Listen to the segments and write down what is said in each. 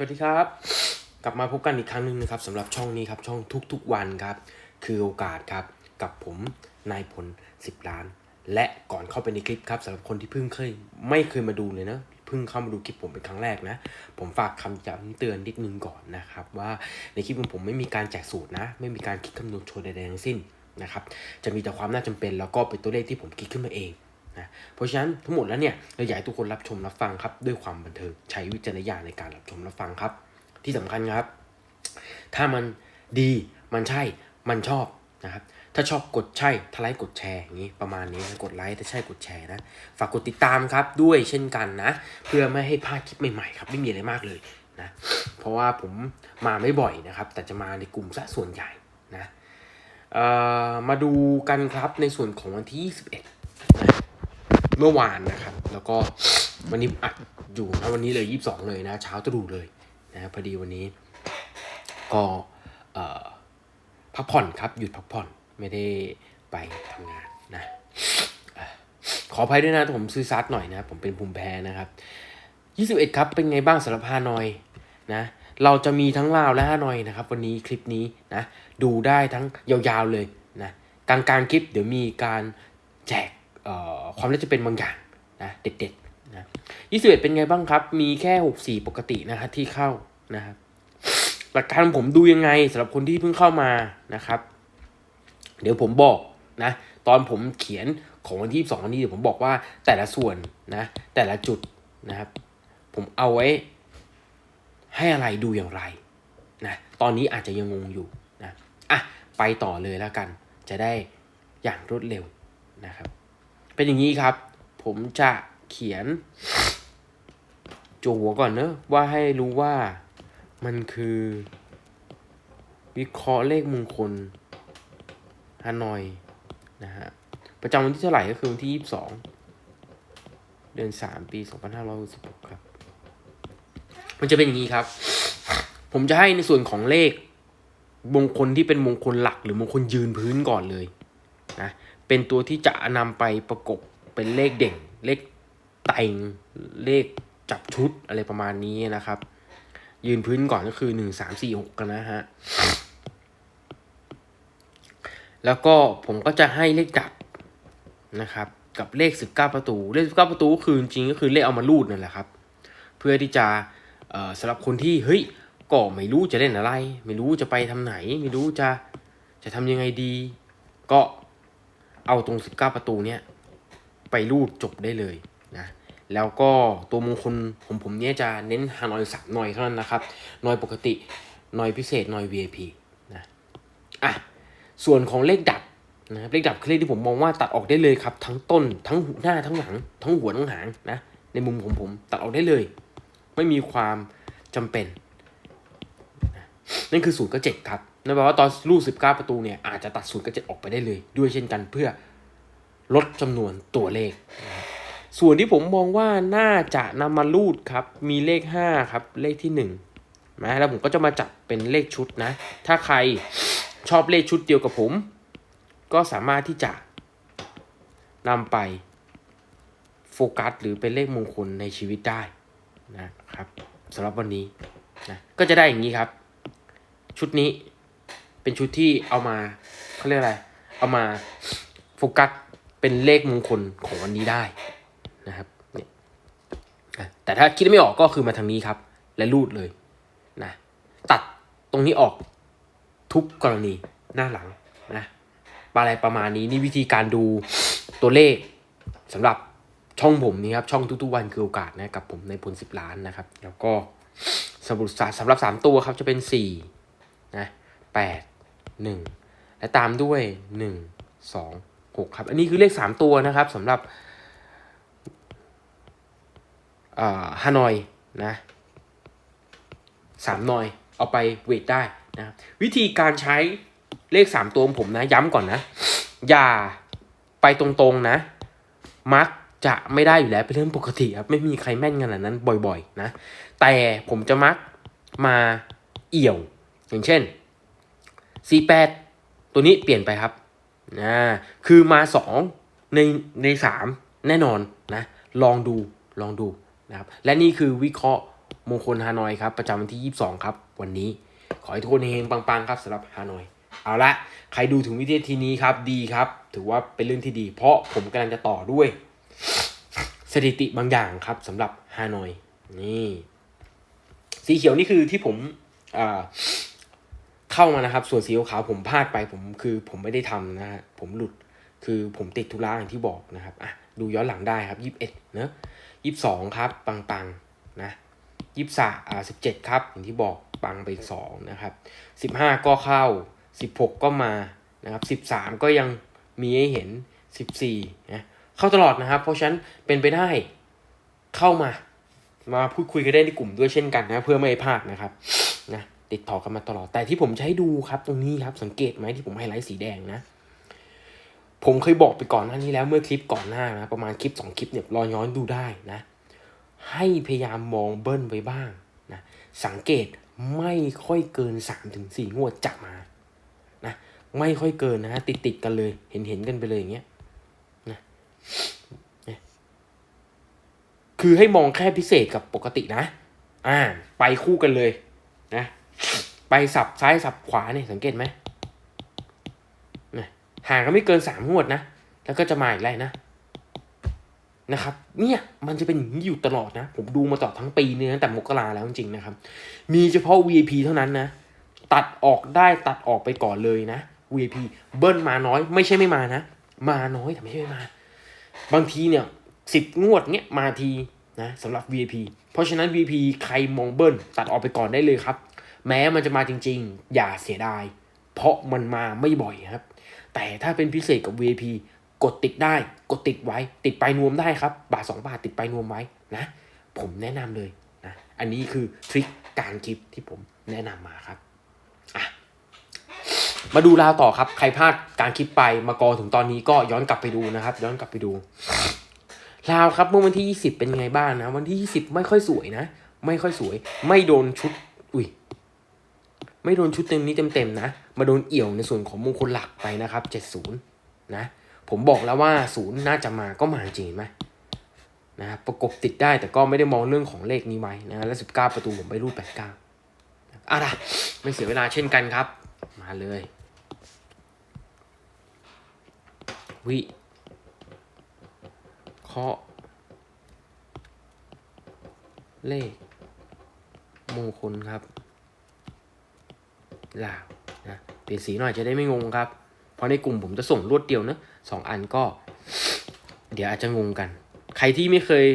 สวัสดีครับ กลับมาพบกันอีกครั้งหนึ่งนะครับสำหรับช่องนี้ครับช่องทุกๆวันครับ คือโอกาสครับกับผมนายพล10 ล้าน และก่อนเข้าไปในคลิปครับสำหรับคนที่เพิ่งเคย ไม่เคยมาดูเลยนะเพิ่งเข้ามาดูคลิปผมเป็นครั้งแรกนะ ผมฝากคำย้ำเตือนนิดนึงก่อนนะครับ ว่าในคลิปของผมไม่มีการแจกสูตรนะ ไม่มีการคิดคำนวณโชว์ใดๆทั้งสิ้นนะครับจะมีแต่ความน่าจำเป็นแล้วก็เป็นตัวเลขที่ผมคิดขึ้นมาเอง นะเพราะฉะนั้นทั้งหมดแล้วเนี่ยเราอยากให้ทุกคนรับชมรับฟังครับด้วยความบันเทิงใช้วิจารณญาณในการรับชมรับฟังครับ ที่สำคัญครับ ถ้ามันดีมันใช่มันชอบนะครับถ้าชอบกดใช่ถ้าไลค์กดแชร์อย่างนี้ประมาณนี้นะกดไลค์ถ้าใช่กดแชร์นะ ฝากกดติดตามครับด้วยเช่นกันนะ เพื่อไม่ให้พลาดคลิปใหม่ๆครับไม่มีอะไรมากเลยนะเพราะว่าผมมาไม่บ่อยนะครับ แต่จะมาในกลุ่มซะส่วนใหญ่นะมาดูกันครับในส่วนของวันที่ 21 เมื่อวานนะครับ แล้วก็วันนี้อัดอยู่นะวันนี้เลยยี่สิบสองเลยนะ เช้าตรู่เลยนะพอดีวันนี้ ก็พักผ่อนครับ หยุดพักผ่อนไม่ได้ไปทำงานนะอขออภัยด้วยนะผมซื้อซัดหน่อยนะ ผมเป็นภูมิแพ้นะครับยี่สิบเอ็ดครับ เป็นไงบ้างสำหรับฮานอยนะเราจะมีทั้งลาวและฮานอยนะครับ วันนี้คลิปนี้นะดูได้ทั้งยาวๆเลยนะกลางๆคลิปเดี๋ยวมีการแจก ความน่าจะเป็นบางอย่างนะเด็ดๆนะยี่สิบเอ็ดเป็นไงบ้างครับ มีแค่หกสี่ปกตินะครับที่เข้านะครับหลักการผมดูยังไงสำหรับคนที่เพิ่งเข้ามานะครับ เดี๋ยวผมบอกนะตอนผมเขียนของวันที่สองวันนี้เดี๋ยวผมบอกว่าแต่ละส่วนนะแต่ละจุดนะครับ ผมเอาไว้ ให้อะไรดูอย่างไรนะตอนนี้อาจจะยังงงอยู่นะอะไปต่อเลยแล้วกัน จะได้อย่างรวดเร็วนะครับ เป็นอย่างนี้ครับ ผมจะเขียนโจหัวก่อนเนอะว่าให้รู้ว่ามันคือ วิเคราะห์เลขมงคลฮานอยนะฮะประจำวันที่เท่าไหร่ก็คือวันที่ 22 เดือน 3 ปี 2566 ครับ มันจะเป็นอย่างนี้ครับ ผมจะให้ในส่วนของเลขมงคลที่เป็นมงคลหลักหรือมงคลยืนพื้นก่อนเลยนะ เป็นตัวที่จะนำไปประกบเป็นเลขเด่งเลขแต่งเลขจับชุดอะไรประมาณนี้นะครับ ยืนพื้นก่อนก็คือหนึ่งสามสี่หกกันนะฮะ แล้วก็ผมก็จะให้เลขดับนะครับ กับเลขสิบเก้าประตู เลขสิบเก้าประตูก็คือจริงก็คือเลขเอามารูดนั่นแหละครับ เพื่อที่จะสำหรับคนที่เฮ้ยก็ไม่รู้จะเล่นอะไร ไม่รู้จะไปทำไหน ไม่รู้จะจะทำยังไงดี ก็ เอาตรง 19 ประตูเนี้ยไปรูดจบได้เลยนะแล้วก็ตัวมงคลผมผมเนี้ยจะเน้นฮานอยสามหน่อยเท่านั้นนะครับหน่อยปกติหน่อยพิเศษหน่อย VIP นะอะส่วนของเลขดับนะครับเลขดับคือเลขที่ผมมองว่าตัดออกได้เลยครับ ทั้งต้นทั้งหน้าทั้งหลัง ทั้งหัวทั้งหางนะในมุมของผมตัดออกได้เลย ไม่มีความจำเป็นนั่นคือศูนย์กับเจ็ดครับ นั่นแปลว่าตอนรูดสิบเก้าประตูเนี่ยอาจจะตัดศูนย์กับเจ็ดออกไปได้เลย ด้วยเช่นกันเพื่อลดจำนวนตัวเลข ส่วนที่ผมมองว่าน่าจะนำมารูดครับ มีเลขห้าครับ เลขที่หนึ่งนะแล้วผมก็จะมาจับเป็นเลขชุดนะ ถ้าใครชอบเลขชุดเดียวกับผม ก็สามารถที่จะนำไปโฟกัสหรือเป็นเลขมงคลในชีวิตได้นะครับสำหรับวันนี้นะก็จะได้อย่างนี้ครับ ชุดนี้ เป็นชุดที่เอามาเขาเรียกอะไร เอามาโฟกัสเป็นเลขมงคลของวันนี้ได้นะครับเนี่ยแต่ถ้าคิดไม่ออกก็คือมาทางนี้ครับ และรูดเลยนะตัดตรงนี้ออกทุกกรณีหน้าหลังนะอะไรประมาณนี้นี่วิธีการดูตัวเลขสำหรับช่องผมนี่ครับช่องทุกๆวันคือโอกาสนะกับผมในพลสิบล้านนะครับ แล้วก็สำหรับสำหรับสามตัวครับจะเป็นสี่นะแปด หนึ่งและตามด้วยหนึ่งสองหกครับ อันนี้คือเลขสามตัวนะครับสำหรับฮานอยนะสามนอย เอาไปเวทได้นะวิธีการใช้เลขสามตัวของผมนะ ย้ำก่อนนะ อย่าไปตรงๆนะ มักจะไม่ได้อยู่แล้วเป็นเรื่องปกติครับ ไม่มีใครแม่นขนาดนั้นบ่อยๆนะ แต่ผมจะมักมาเอี่ยว อย่างเช่น 48 ตัวนี้เปลี่ยนไปครับนะคือมา 2 ในใน 3 แน่นอนนะลองดูลองดูนะครับและนี่คือวิเคราะห์มงคลฮานอยครับ ประจำวันที่ 22 ครับ วันนี้ขอให้ทุกคนเฮงปังๆครับสำหรับฮานอย เอาละใครดูถึงวิดีโอทีนี้ครับดีครับ ถือว่าเป็นเรื่องที่ดี เพราะผมกำลังจะต่อด้วย สถิติบางอย่างครับสำหรับฮานอยนี่ สีเขียวนี่คือที่ผมอ่า เข้ามานะครับ ส่วนสีขาวผมพลาดไปผมคือผมไม่ได้ทำนะฮะผมหลุดคือผมติดธุระอย่างที่บอกนะครับอะดูย้อนหลังได้ครับยี่สิบเอ็ดเนอะยี่สิบสองครับปังๆนะยี่สิบสามอ่าสิบเจ็ดครับอย่างที่บอกปังไปสองนะครับสิบห้าก็เข้าสิบหกก็มานะครับสิบสามก็ยังมีให้เห็นสิบสี่นะเข้าตลอดนะครับ เพราะฉะนั้นเป็นไปได้เข้ามา มาพูดคุยกันได้ในกลุ่มด้วยเช่นกันนะ เพื่อไม่ให้พลาดนะครับนะ ติดต่อกันมาตลอด แต่ที่ผมให้ดูครับตรงนี้ครับสังเกตไหมที่ผมไฮไลท์สีแดงนะ ผมเคยบอกไปก่อนหน้านี้แล้วเมื่อคลิปก่อนหน้านะประมาณคลิปสองคลิปเนี่ยรอย้อนดูได้นะ ให้พยายามมองเบิ้ลไว้บ้างนะสังเกตไม่ค่อยเกินสามถึงสี่งวดจะมานะไม่ค่อยเกินนะ ติดติดกันเลย เห็นเห็นกันไปเลยอย่างเงี้ยนะเนี่ยคือให้มองแค่พิเศษกับปกตินะ อ่า ไปคู่กันเลยนะ ไปสับซ้ายสับขวาเนี่ยสังเกตไหมห่างก็ไม่เกินสามงวดนะ แล้วก็จะมาอีกแล้วนะ นะครับ เนี่ยมันจะเป็นอย่างนี้อยู่ตลอดนะ ผมดูมาตลอดทั้งปีเนี่ยตั้งแต่มกราแล้วจริงๆนะครับ มีเฉพาะ VIP เท่านั้นนะ ตัดออกได้ตัดออกไปก่อนเลยนะ VIP เบิ้ลมาน้อย ไม่ใช่ไม่มานะ มาน้อยแต่ไม่ใช่ไม่มา บางทีเนี่ยสิบงวดเนี่ยมาทีนะสำหรับ VIP เพราะฉะนั้น VIP ใครมองเบิ้ลตัดออกไปก่อนได้เลยครับ แม้มันจะมาจริง ๆ อย่าเสียดาย เพราะมันมาไม่บ่อยครับ แต่ถ้าเป็นพิเศษกับ VIP กดติดได้ กดติดไว้ ติดไปนวมได้ครับ บาทสองบาทติดไปนวมไว้นะ ผมแนะนำเลยนะ อันนี้คือทริคการคลิปที่ผมแนะนำมาครับอะมาดูราวต่อครับ ใครพลาดการคลิปไปมากอถึงตอนนี้ก็ย้อนกลับไปดูนะครับ ย้อนกลับไปดูลาวครับเมื่อวันที่ 20 เป็นไงบ้างนะ วันที่ 20 ไม่ค่อยสวยนะ ไม่ค่อยสวย ไม่โดนชุด อุ้ย ไม่โดนชุดเต็มนี้เต็มๆนะ มาโดนเอี่ยวในส่วนของมงคลหลักไปนะครับ70นะ ผมบอกแล้วว่าศูนย์น่าจะมาก็มาจริงไหมนะประกบติดได้แต่ก็ไม่ได้มองเรื่องของเลขนี้ไว้นะและ 19 ประตูผมไปรูด89อะล่ะไม่เสียเวลาเช่นกันครับ มาเลย วิเคาะเลขมงคลครับ ลาวนะเปลี่ยนสีหน่อยจะได้ไม่งงครับ เพราะในกลุ่มผมจะส่งรวดเดียวนะสองอันก็ เดี๋ยวอาจจะงงกัน ใครที่ไม่เคย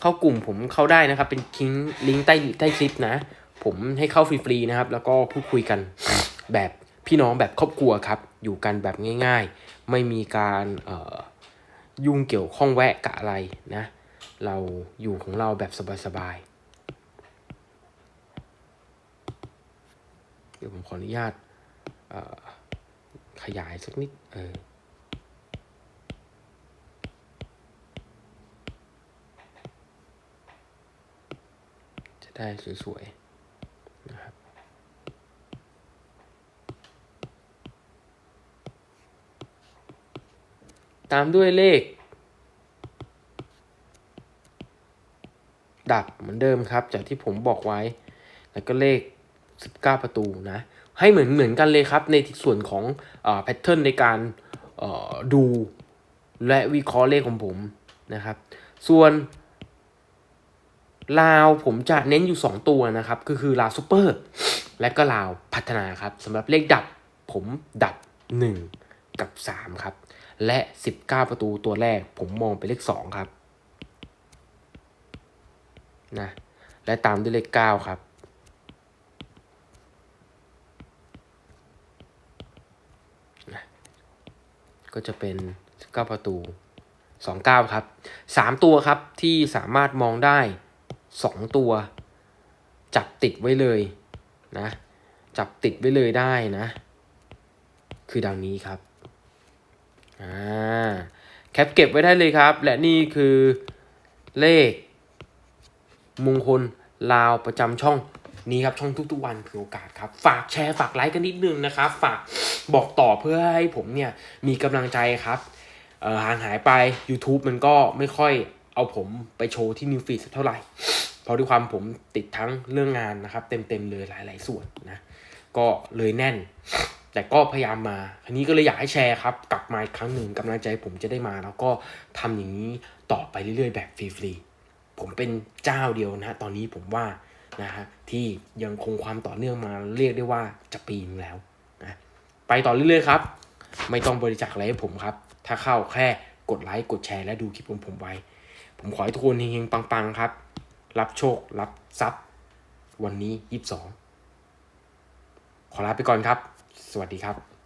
เข้ากลุ่มผมเข้าได้นะครับ เป็นคิงลิงก์ใต้ใต้คลิปนะ ผมให้เข้าฟรีๆนะครับ แล้วก็พูดคุยกันแบบพี่น้องแบบครอบครัวครับ อยู่กันแบบง่าย ๆ ไม่มีการเอ่อยุ่งเกี่ยวข้องแวะกับอะไรนะ เราอยู่ของเราแบบสบาย เดี๋ยวผมขออนุญาตขยายสักนิด เออจะได้สวยๆนะครับตามด้วยเลข ดับเหมือนเดิมครับ จากที่ผมบอกไว้ แล้วก็เลข 19 ประตูนะ ให้เหมือนเหมือนกันเลยครับในส่วนของแพทเทิร์นในการดูและวิเคราะห์เลขของผมนะครับ ส่วนลาวผมจะเน้นอยู่ 2 ตัวนะครับ ก็คือลาวซูเปอร์ และก็ลาวพัฒนาครับสำหรับเลขดับผมดับ 1 กับ 3 ครับ และ 19 ประตูตัวแรกผมมองเป็นเลข 2 ครับนะและตามด้วยเลข 9 ครับ ก็จะเป็น 9 ประตู 29 ครับ 3 ตัวครับที่สามารถมองได้ 2 ตัว จับติดไว้เลยนะ จับติดไว้เลยได้นะ คือดังนี้ครับอ่าแคปเก็บไว้ได้เลยครับ และนี่คือเลขมงคลลาวประจำช่อง นี้ครับช่องทุกๆวันคือโอกาสครับ ฝากแชร์ฝากไลค์กันนิดนึงนะครับ ฝากบอกต่อเพื่อให้ผมเนี่ยมีกำลังใจครับห่างหายไป YouTube มันก็ไม่ค่อยเอาผมไปโชว์ที่นิวฟีดสักเท่าไหร่เพเพราะด้วยความผมติดทั้งเรื่องงานนะครับ เต็มๆเลยหลาย ๆ ส่วนนะ ก็เลยแน่น แต่ก็พยายามมาทีนี้ก็เลยอยากให้แชร์ครับ กลับมาอีกครั้งหนึ่งกำลังใจผมจะได้มา แล้วก็ทำอย่างนี้ต่อไปเรื่อยๆ แบบฟรีๆผมเป็นเจ้าเดียวนะตอนนี้ผมว่า นะฮะที่ยังคงความต่อเนื่องมาเรียกได้ว่าจะปีนแล้วนะไปต่อเรื่อยๆครับ ไม่ต้องบริจาคอะไรให้ผมครับ ถ้าเข้าแค่กดไลค์กดแชร์และดูคลิปของผมไว้ ผมขอให้ทุกคนเฮงๆปังๆครับ รับโชครับทรัพย์ วันนี้ 22 ขอลาไปก่อนครับ สวัสดีครับ